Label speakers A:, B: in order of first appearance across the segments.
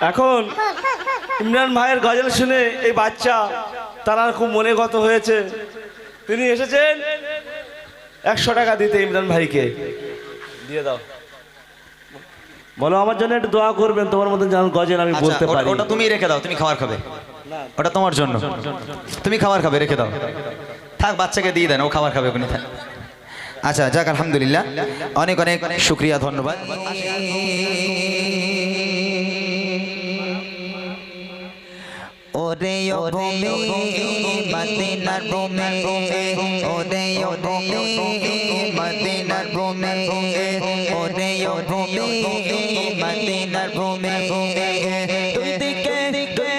A: এখন ইমরান ভাইয়ের গজল শুনে এই বাচ্চা তারা খুব মনে গত হয়েছে। তিনি এসেছেন একশো টাকা দিতে ইমরান ভাইকে। দিয়ে দাও। বলো আমার জন্য একটু দোয়া করবেন তোমার মতন যেমন গজল আমি
B: আচ্ছা
A: বলতে
B: ওটা-
A: পারি।
B: ওটা তুমি রেখে দাও তুমি খাবার খাবে। ওটা তোমার জন্য। তুমি খাবার খাবে রেখে দাও। থাক বাচ্চাকে দিয়ে দেন ও খাবার খাবে ওখানে থাক। আচ্ছা যাক আলহামদুলিল্লাহ। অনেক অনেক শুক্রিয়া ধন্যবাদ।
C: ওরে ভূমি, মদিনার ভূমি, ওরে ভূমি, মদিনার ভূমি, ওরে ভূমি, মদিনার ভূমি। দুই দিকে দুই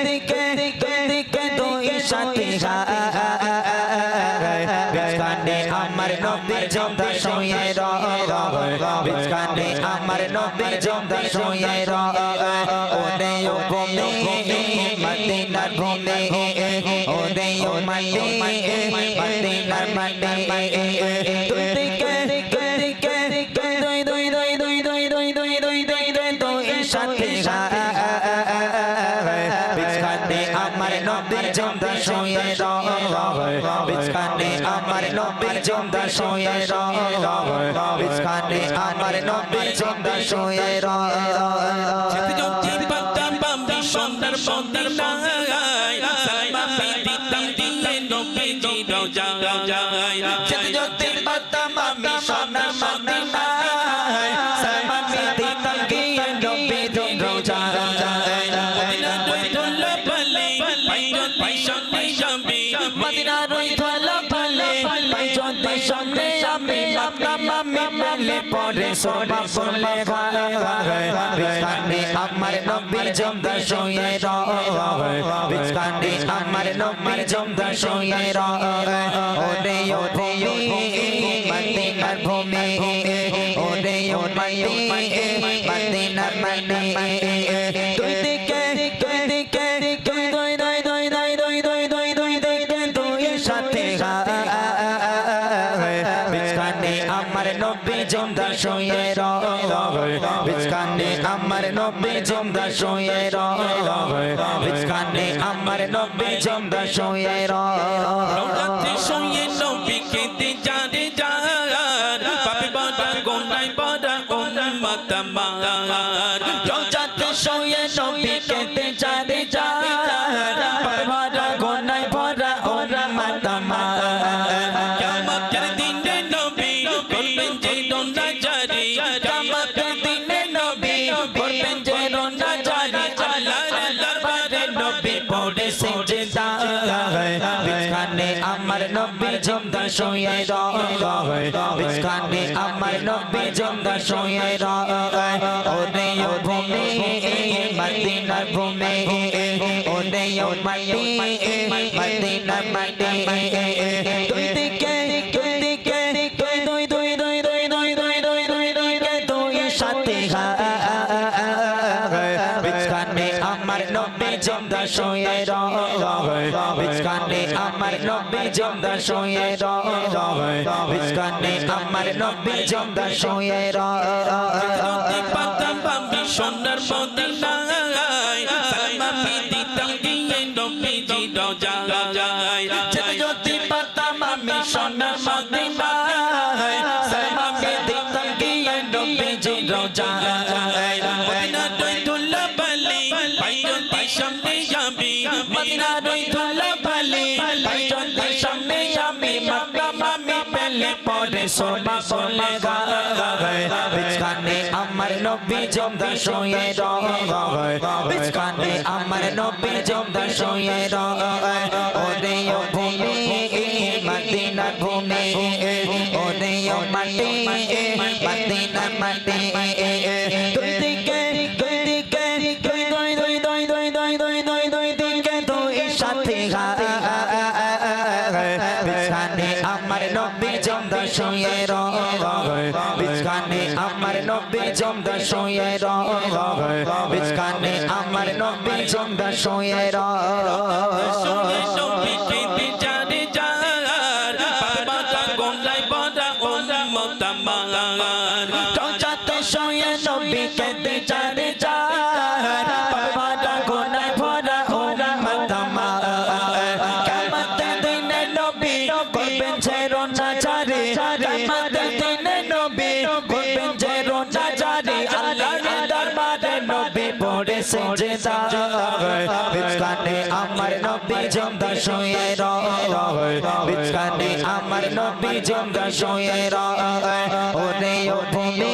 C: দিকে দুই সাথী বিছখানে আমার নবী জমদা শুয়ে বিছখানে আমার নবী জমদা শুয়ে ওরে ও ভূমি ভূমি ওরে মাটি মদিনার মাটি দুই দিকে দুই দিকে দুই দুই দুই দুই দুই দুই দুই দুই দুই দুই দুই সাথে বিছখানে আমার নবীর জমদা শুয়ে বিছখানে আমার নবীর জমদা শুয়ে বিছখানে আমার নবীর জমদা শুয়ে
D: পাতাম বাম্বি সন্ধ্যার
C: যেতে যেতে বাতাম আমি সোনা মদিনা সোনা মদিনা গিয়ে নবী রোজা।
D: মদিনা রই ধল ভলে পাইজন পাইজন যাবে।
C: মদিনা রই ধল ভলে পাইজন পাইজন যাবে বাতাম আমি মেলে পড়ে সোনা বলে গায় গায় জমদা শুয়ে রিচকান্ডি আমার নবী জমদা শুয়ে রে ওরে ওরে মন্দির ভূমি শুয়ে বিছখানে আমার নবী জমদা শুয়ে
D: রোজাতে শুয়ে নবী কেঁদে যারে যার। পাপে বড়া গোনাই বড়া উম্মত আমার।
C: রোজাতে শুয়ে নবী কেটে চারে শুয়ে রয় বিছখানে আমার নব্বী জন্দা শুয়ে রয় ওরে ভূমি মদিনার ভূমি ওরে মাটি মদিনার মাটি বিস্কানে আমার নব্বী জমদা শুয়ে র বিস্কানে আমার নব্বী জমদা শুয়ে
D: র সোনার মদিনায় সালাম
C: দিতাম গিয়ে নব্বী জি রজা সোনা গায় বিছখানে আমার নবী জমদা শুয়ে বিছখানে আমার নবী জমদা শুয়ে ওরে ও ভূমি মদিনার ভূমি ওরে মাটি মদিনার মাটি বিছখানে আমার নবী জমদা শুয়ে বিছখানে আমার নবী জমদা শুয়ে বিছখানে আমার নবী জমদা শুয়ে
D: শুনে
C: করে সেজদা বিছখানে আমার নবী জিন্দা শুয়ে বিছখানে আমার নবী জিন্দা শুয়ে ওরে ও ভূমি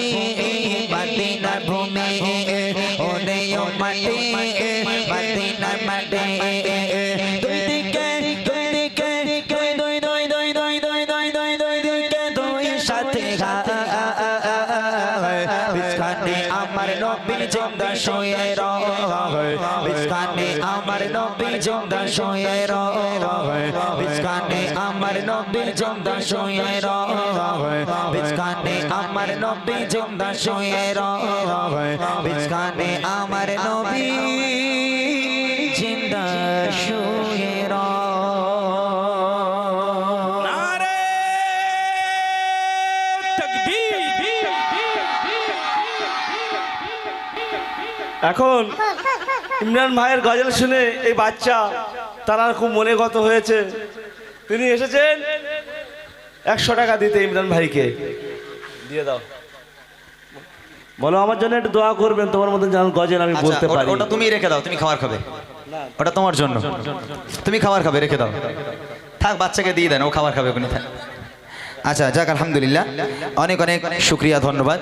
C: মদিনার ভূমি, ওরে ও মাটি মদিনার মাটি। দুই দিকে দুই দিকে সাথে আমার নবী জিন্দা শুয়ে রয়ে। বিছখানে আমার নবী জিন্দা শুয়ে রয়ে। বিছখানে আমার নবী জিন্দা শুয়ে রয়ে। বিছখানে আমার নবী জিন্দা শুয়ে রয়ে। বিছখানে আমার নবী
A: এখন ইমরান ভাইয়ের গজল শুনে এই বাচ্চা তারা খুব মনে গত হয়েছে। তিনি এসেছেন একশো টাকা দিতে ইমরান ভাইকে। দিয়ে দাও। বলো আমার জন্য একটু দোয়া করবেন তোমার মতন যেন গজল আমি
B: আচ্ছা
A: বলতে পারি।
B: ওটা তুমি রেখে দাও তুমি খাবার খাবে। ওটা তোমার জন্য। তুমি খাবার খাবে রেখে দাও। থাক বাচ্চাকে দিয়ে দেন ও খাবার খাবে ওখানে থাক। আচ্ছা যাক আলহামদুলিল্লাহ। অনেক অনেক শুক্রিয়া ধন্যবাদ।